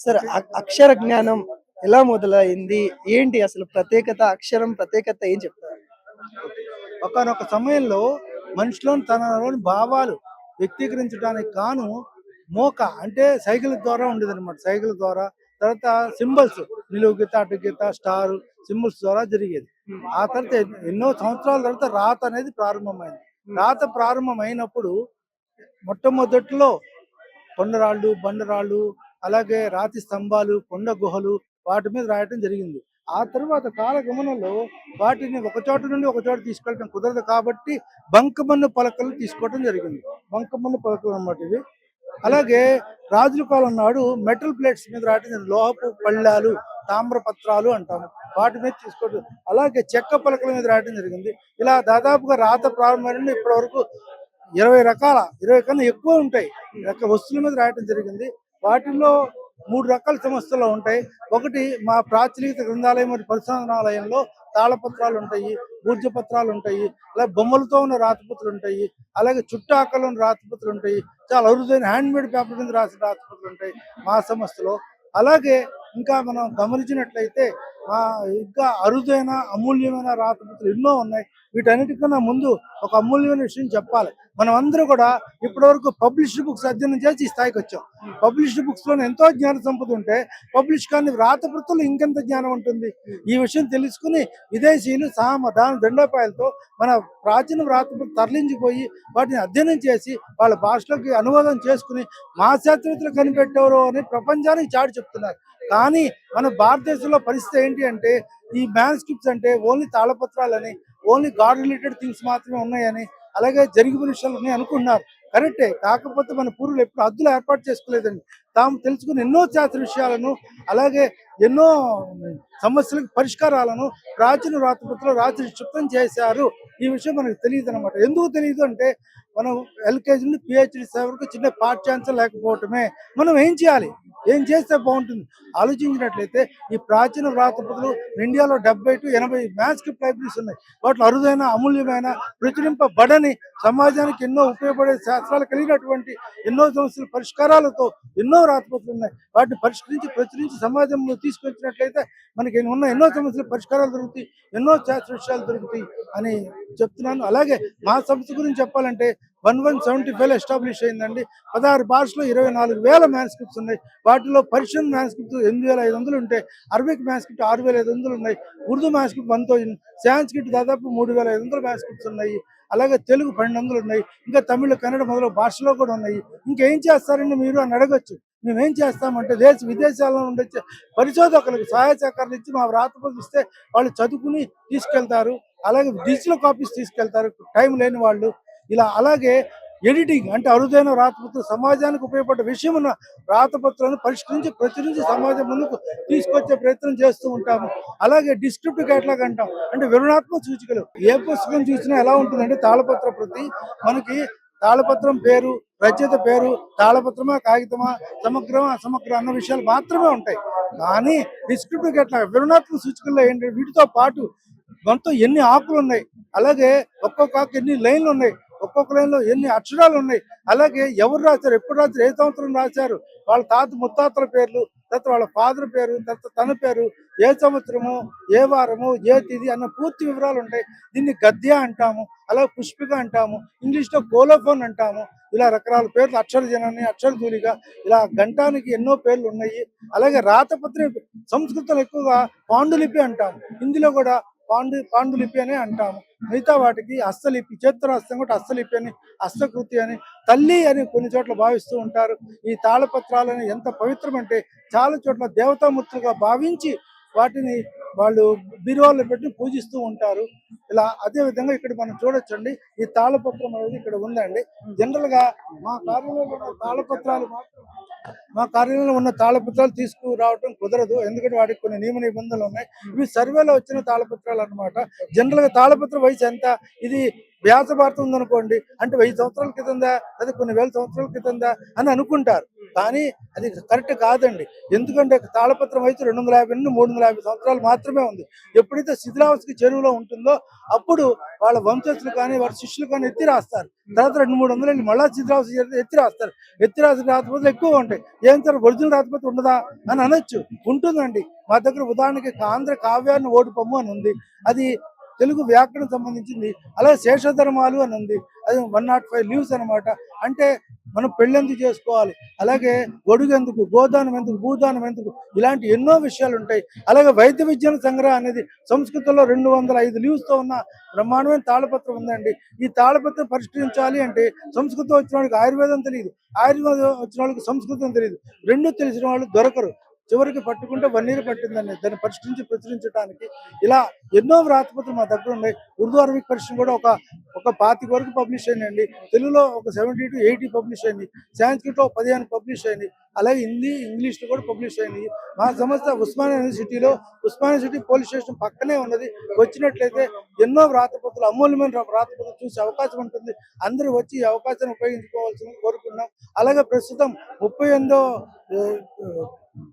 Sir అక్షర జ్ఞానం ఎలా మొదలైంది? ఏంటి అసలు ప్రత్యేకత అక్షరం ప్రత్యేకత ఏం చెప్తారు? ఒకనొక సమయంలో మనిషిలోని తనలోని భావాలు వ్యక్తీకరించడానికి కాను మోక అంటే సైకిల్ ద్వారా ఉండేది అనమాట సైకిల్ ద్వారా తర్వాత సింబల్స్ నిలువు గీత అటు గీత స్టార్ సింబల్స్ ద్వారా జరిగేది. ఆ తర్వాత ఎన్- ఎన్నో సంవత్సరాల తర్వాత రాత అనేది ప్రారంభమైంది. రాత ప్రారంభమైనప్పుడు మొట్టమొదట్లో కొండరాళ్ళు బండరాళ్ళు అలాగే రాతి స్తంభాలు కొండ గుహలు వాటి మీద రాయటం జరిగింది. ఆ తర్వాత కాలగమనంలో వాటిని ఒక చోట నుండి ఒక చోట తీసుకెళ్ళడం కుదరదు కాబట్టి బంకమన్ను పలకలు తీసుకోవడం జరిగింది. బంకమన్ను పలకలు అన్నమాట ఇవి. అలాగే రాజుల కాలం నాడు మెటల్ ప్లేట్స్ మీద రాయటం లోహపు పళ్ళాలు తామ్రపత్రాలు అంటాము. వాటి మీద తీసుకోవడం అలాగే చెక్క పలకల మీద రాయటం జరిగింది. ఇలా దాదాపుగా రాత ప్రారంభమైన నుండి ఇప్పటి వరకు ఇరవై రకాల ఇరవై కన్నా ఎక్కువ ఉంటాయి. రక వస్తువుల మీద రాయటం జరిగింది. వాటిల్లో మూడు రకాల సంస్థలు ఉంటాయి. ఒకటి మా ప్రాచీన గ్రంథాలయం మరియు పరిశోధనాలయంలో తాళపత్రాలు ఉంటాయి పూజ్య పత్రాలు ఉంటాయి అలాగే బొమ్మలతో ఉన్న రాతపత్రులు ఉంటాయి అలాగే చుట్టాకలు ఉన్న రాతపత్రులు ఉంటాయి చాలా అరుదైన హ్యాండ్ మేడ్ పేపర్ మీద రాసిన రాతపత్రులు ఉంటాయి మా సంస్థలో అలాగే ఇంకా మనం గమనించినట్లయితే మా ఇంకా అరుదైన అమూల్యమైన రాతపత్రులు ఎన్నో ఉన్నాయి. వీటన్నిటికన్నా ముందు ఒక అమూల్యమైన విషయం చెప్పాలి. మనం అందరూ కూడా ఇప్పటివరకు పబ్లిష్డ్ బుక్స్ అధ్యయనం చేసి ఈ స్థాయికి వచ్చాం. పబ్లిష్డ్ బుక్స్లో ఎంతో జ్ఞాన సంపద ఉంటే పబ్లిష్ కానీ రాతపత్రులు ఇంకెంత జ్ఞానం ఉంటుంది? ఈ విషయం తెలుసుకుని విదేశీయులు సామ దాని దండోపాయాలతో మన ప్రాచీన రాతపత్రులు తరలించిపోయి వాటిని అధ్యయనం చేసి వాళ్ళ భాషలోకి అనువాదం చేసుకుని మా శాస్త్రవేత్తలు కనిపెట్టేవారు అని ప్రపంచానికి చాటి చెప్తున్నారు. కానీ మన భారతదేశంలో పరిస్థితి ఏంటి అంటే ఈ మ్యాన్స్క్రిప్ట్స్ అంటే ఓన్లీ తాళపత్రాలని ఓన్లీ గాడ్ రిలేటెడ్ థింగ్స్ మాత్రమే ఉన్నాయని అలాగే జరిగిన విషయాలు ఉన్నాయి అనుకున్నారు కరెక్టే. కాకపోతే మన పూర్వులు ఎప్పుడు హద్దులు ఏర్పాటు చేసుకోలేదండి. తాము తెలుసుకుని ఎన్నో శాస్త్ర విషయాలను అలాగే ఎన్నో సమస్యలకు పరిష్కారాలను ప్రాచీన రాతపత్రులు రాత్రి క్షిప్తం చేశారు. ఈ విషయం మనకు తెలియదు అనమాట ఎందుకు తెలియదు అంటే మనం ఎల్కేజీ నుండి పిహెచ్డి వరకు చిన్న పాఠ్యాంశం లేకపోవటమే. మనం ఏం చేయాలి? ఏం చేస్తే బాగుంటుంది? ఆలోచించినట్లయితే ఈ ప్రాచీన వ్రాతపతులు ఇండియాలో డెబ్బై టు ఎనభై మ్యాన్స్క్రిప్ట్ లైబ్రరీస్ ఉన్నాయి. వాటిలో అరుదైన అమూల్యమైన ప్రచురింపబడని సమాజానికి ఎన్నో ఉపయోగపడే శాస్త్రాలు కలిగినటువంటి ఎన్నో సమస్యల పరిష్కారాలతో ఎన్నో వ్రాతపతులు ఉన్నాయి. వాటిని పరిష్కరించి ప్రచురించి సమాజంలో తీసుకొచ్చినట్లయితే మనకి ఉన్న ఎన్నో సమస్యలు పరిష్కారాలు దొరుకుతాయి ఎన్నో శాస్త్ర విషయాలు దొరుకుతాయి అని చెప్తున్నాను. అలాగే మా సంస్థ గురించి చెప్పాలంటే one one seventy five establish అయిందండి. పదహారు భాషలో ఇరవై నాలుగు వేల మ్యాన్స్క్రిప్ట్స్ ఉన్నాయి. వాటిలో పర్షియన్ మ్యాన్స్క్రిప్ట్ ఎనిమిది వేల ఐదు వందలు ఉంటాయి అరబిక్ మ్యాన్స్క్రిప్ట్ ఆరు వేల ఐదు వందలు ఉన్నాయి. Urdu manuscript one thousand. Sanskrit దాదాపు మూడు వేల ఐదు వందల మ్యాన్స్క్రిప్ట్స్ ఉన్నాయి. అలాగే తెలుగు పన్నెండు వందలు ఉన్నాయి. ఇంకా తమిళ కన్నడ మొదలు భాషలో కూడా ఉన్నాయి. ఇంకేం చేస్తారండి మీరు అని అడగచ్చు. మేమేం చేస్తామంటే దేశ విదేశాల్లో ఉండే పరిశోధకులకు సహాయ సహకారాలు ఇచ్చి మా వ్రాతపత్రులు ఇస్తే వాళ్ళు చదువుకుని తీసుకెళ్తారు. అలాగే డిజిటల్ కాపీస్ తీసుకెళ్తారు. టైం లేని వాళ్ళు. ఇలా అలాగే ఎడిటింగ్ అంటే అరుదైన రాతపత్రులు సమాజానికి ఉపయోగపడే విషయం ఉన్న రాతపత్రాలను పరిష్కరించి ప్రచురించి సమాజం ముందుకు తీసుకొచ్చే ప్రయత్నం చేస్తూ ఉంటాము. అలాగే డిస్క్రిప్టివ్ కేటలాగ్ అంటాం. అంటే వివరణాత్మక సూచికలు. ఏ పుస్తకం చూసినా ఎలా ఉంటుందంటే తాళపత్ర ప్రతి మనకి తాళపత్రం పేరు రచయిత పేరు తాళపత్రమా కాగితమా సమగ్రమా అసమగ్రం అన్న విషయాలు మాత్రమే ఉంటాయి. కానీ డిస్క్రిప్టివ్ కేటలాగ్ వివరణాత్మక సూచికల్లో ఏంటి వీటితో పాటు మొత్తం ఎన్ని ఆకులు ఉన్నాయి అలాగే ఒక్కొక్క ఆకు ఎన్ని లైన్లు ఉన్నాయి ఒక్కొక్క లైన్లో ఎన్ని అక్షరాలు ఉన్నాయి అలాగే ఎవరు రాశారు ఎప్పుడు రాశారు ఏ సంవత్సరం రాశారు వాళ్ళ తాత ముత్తాతల పేర్లు తర్వాత వాళ్ళ ఫాదర్ పేరు తర్వాత తన పేరు ఏ సంవత్సరము ఏ వారము ఏ తిది అన్న పూర్తి వివరాలు ఉంటాయి. దీన్ని గద్య అంటాము అలాగే పుష్పిక అంటాము ఇంగ్లీష్లో కోలోఫోన్ అంటాము. ఇలా రకరకాల పేర్లు అక్షర జనాన్ని అక్షర దూలిగా ఇలా గంటానికి ఎన్నో పేర్లు ఉన్నాయి. అలాగే రాతపత్రి సంస్కృతంలో ఎక్కువగా పాండులిపి అంటాము. హిందీలో కూడా పాండు పాండులిపి అనే అంటాము. మిగతా వాటికి హస్తలిపి చేతురాస్తం కూడా హస్తలిపి అని హస్తకృతి అని తల్లి అని కొన్ని చోట్ల భావిస్తూ ఉంటారు. ఈ తాళపత్రాలని ఎంత పవిత్రమంటే చాలా చోట్ల దేవతామూర్తులుగా భావించి వాటిని వాళ్ళు బీరువాళ్ళు పెట్టి పూజిస్తూ ఉంటారు. ఇలా అదే విధంగా ఇక్కడ మనం చూడొచ్చండి. ఈ తాళపత్రం అనేది ఇక్కడ ఉందండి. జనరల్గా మా కార్యాలయంలో ఉన్న తాళపత్రాలు మా కార్యాలయంలో ఉన్న తాళపత్రాలు తీసుకురావటం కుదరదు. ఎందుకంటే వాటికి కొన్ని నియమ నిబంధనలు ఉన్నాయి. ఇవి సర్వేలో వచ్చిన తాళపత్రాలు అన్నమాట. జనరల్గా తాళపత్ర వయసు ఎంత? ఇది వ్యాస భారతం ఉందనుకోండి అంటే వెయ్యి సంవత్సరాల క్రితందా అదే కొన్ని వేల సంవత్సరాల క్రితందా అని అనుకుంటారు. కానీ అది కరెక్ట్ కాదండి. ఎందుకంటే తాళపత్రం అయితే రెండు వందల యాభై నుండి మూడు వందల యాభై సంవత్సరాలు మాత్రమే ఉంది. ఎప్పుడైతే శిథిలావస్థకి చెరువులో ఉంటుందో అప్పుడు వాళ్ళ వంశస్థులు కానీ వాళ్ళ శిష్యులు కానీ ఎత్తి రాస్తారు. తర్వాత రెండు మూడు వందలు వెళ్ళి మళ్ళా శిథిలావస్థ ఎత్తి రాస్తారు. ఎత్తి రాసిన రాతపత్రులు ఎక్కువ ఉంటాయి. ఏం సార్ ఒరిజినల్ రాతపత్రం ఉండదా అని అనొచ్చు. ఉంటుందండి. మా దగ్గర ఉదాహరణకి ఆంధ్ర కావ్యాన్ని ఓటు పొమ్ము అని ఉంది. అది తెలుగు వ్యాకరణం సంబంధించింది. అలాగే శేషధర్మాలు అని ఉంది. అది వన్ నాట్ ఫైవ్ లీవ్స్ అనమాట అంటే మనం పెళ్ళెందుకు చేసుకోవాలి? అలాగే గొడుగెందుకు గోదానం ఎందుకు భూదానం ఎందుకు? ఇలాంటి ఎన్నో విషయాలు ఉంటాయి. అలాగే వైద్య విజ్ఞాన సంగ్రహం అనేది సంస్కృతంలో రెండు వందల ఐదు లీవ్స్తో ఉన్న బ్రహ్మాండమైన తాళపత్రం ఉందండి. ఈ తాళపత్రం పరిష్కరించాలి అంటే సంస్కృతం వచ్చిన వాళ్ళకి ఆయుర్వేదం తెలియదు. ఆయుర్వేదం వచ్చిన వాళ్ళకి సంస్కృతం తెలియదు. రెండు తెలిసిన వాళ్ళు దొరకరు. చివరికి పట్టుకుంటే వన్ ఇయర్ పట్టిందని దాన్ని పరిష్కరించి ప్రచురించడానికి ఇలా ఎన్నో వ్రాతపత్రులు మా దగ్గర ఉన్నాయి. ఉర్దూ అరబిక్ పరిశ్రమ కూడా ఒక ఒక పాతిక వరకు పబ్లిష్ అయినాయండి తెలుగులో ఒక సెవెంటీ టు ఎయిటీ పబ్లిష్ అయింది. సాంస్క్రిట్లో పదిహేను పబ్లిష్ అయింది. అలాగే హిందీ ఇంగ్లీష్లో కూడా పబ్లిష్ అయింది. మా సంస్థ ఉస్మానియా యూనివర్సిటీలో ఉస్మానియా సిటీ పోలీస్ స్టేషన్ పక్కనే ఉన్నది. వచ్చినట్లయితే ఎన్నో వ్రాతపత్రులు అమూల్యమైన వ్రాతపత్రులు చూసే అవకాశం ఉంటుంది. అందరూ వచ్చి ఈ అవకాశాన్ని ఉపయోగించుకోవాల్సింది కోరుకున్నాం అలాగే ప్రస్తుతం ముప్పై ఎనిమిదో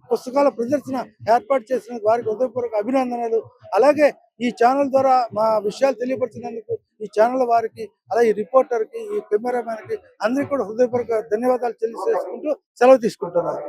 పుస్తకాల ప్రదర్శన ఏర్పాటు చేసిన వారికి హృదయపూర్వక అభినందనలు. అలాగే ఈ ఛానల్ ద్వారా మా విషయాలు తెలియపరిచినందుకు ఈ ఛానల్ వారికి అలాగే ఈ రిపోర్టర్కి ఈ కెమెరామ్యాన్ అందరికీ కూడా హృదయపూర్వక ధన్యవాదాలు తెలియజేసుకుంటూ సెలవు తీసుకుంటున్నారు